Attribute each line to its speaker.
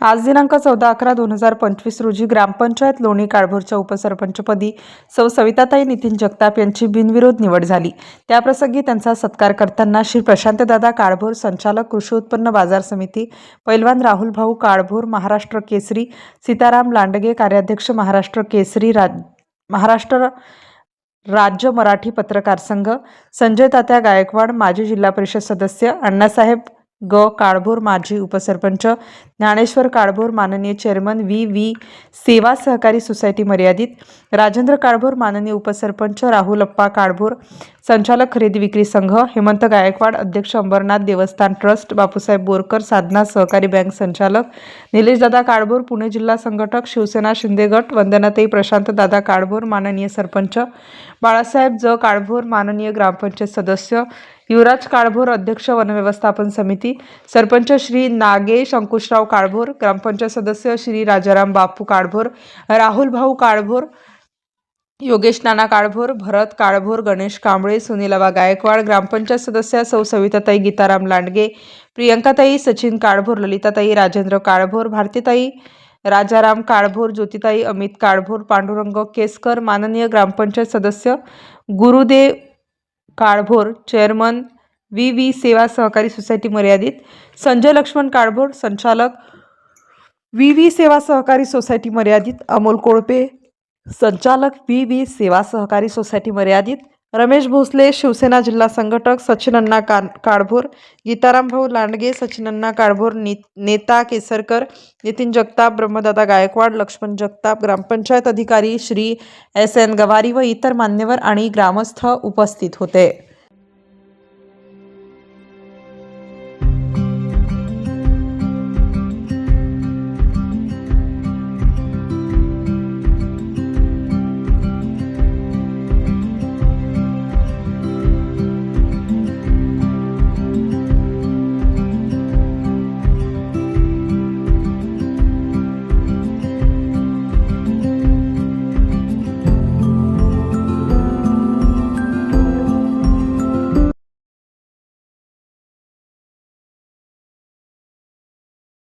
Speaker 1: आज दिनांक चौदा अकरा दोन हजार पंचवीस रोजी ग्रामपंचायत लोणी काळभोरच्या उपसरपंचपदी सौ सविताताई नितीन जगताप यांची बिनविरोध निवड झाली. त्याप्रसंगी त्यांचा सत्कार करताना श्री प्रशांतदादा काळभोर संचालक कृषी उत्पन्न बाजार समिती पैलवान राहुल भाऊ काळभोर महाराष्ट्र केसरी सीताराम लांडगे कार्याध्यक्ष महाराष्ट्र केसरी राज महाराष्ट्र राज्य मराठी पत्रकार संघ संजय तात्या गायकवाड माजी जिल्हा परिषद सदस्य अण्णासाहेब ग. काळभोर माजी उपसरपंच ज्ञानेश्वर काळभोर माननीय चेअरमन व्ही. व्ही. सेवा सहकारी सोसायटी मर्यादित राजेंद्र काळभोर माननीय उपसरपंच राहुल अप्पा काळभोर संचालक खरेदी विक्री संघ हेमंत गायकवाड अध्यक्ष अंबरनाथ देवस्थान ट्रस्ट बापूसाहेब बोरकर साधना सहकारी बँक संचालक निलेशदादा काळभोर पुणे जिल्हा संघटक शिवसेना शिंदे गट वंदनाताई प्रशांत दादा काळभोर माननीय सरपंच बाळासाहेब ज काळभोर माननीय ग्रामपंचायत सदस्य युवराज काळभोर अध्यक्ष वनव्यवस्थापन समिती सरपंच श्री नागेश अंकुशराव काळभोर ग्रामपंचायत सदस्य श्री राजाराम बापू काळभोर राहुल भाऊ काळभोर योगेश नाना काळभोर भरत काळभोर गणेश कांबळे सुनीलाबा गायकवाड ग्रामपंचायत सदस्या सौ सविताताई गीताराम लांडगे प्रियंकाताई सचिन काळभोर ललिताताई राजेंद्र काळभोर भारतीताई राजाराम काळभोर ज्योतिताई अमित काळभोर पांडुरंग केसकर माननीय ग्रामपंचायत सदस्य Gurudev Kalbhor chairman V V सेवा सहकारी सोसायटी मर्यादित संजय लक्ष्मण काळभोर संचालक व्ही व्ही सेवा सहकारी सोसायटी मर्यादित अमोल कोळपे संचालक व्ही बी सेवा सहकारी सोसायटी मर्यादित रमेश भोसले शिवसेना जिल्हा संघटक सचिनअण्णा का काळभोर गीताराम भाऊ लांडगे सचिनअण्णा काळभोर नि नेता केसरकर नितीन जगताप ब्रह्मदादा गायकवाड लक्ष्मण जगताप ग्रामपंचायत अधिकारी श्री एस एन गवारी व इतर मान्यवर आणि ग्रामस्थ उपस्थित होते.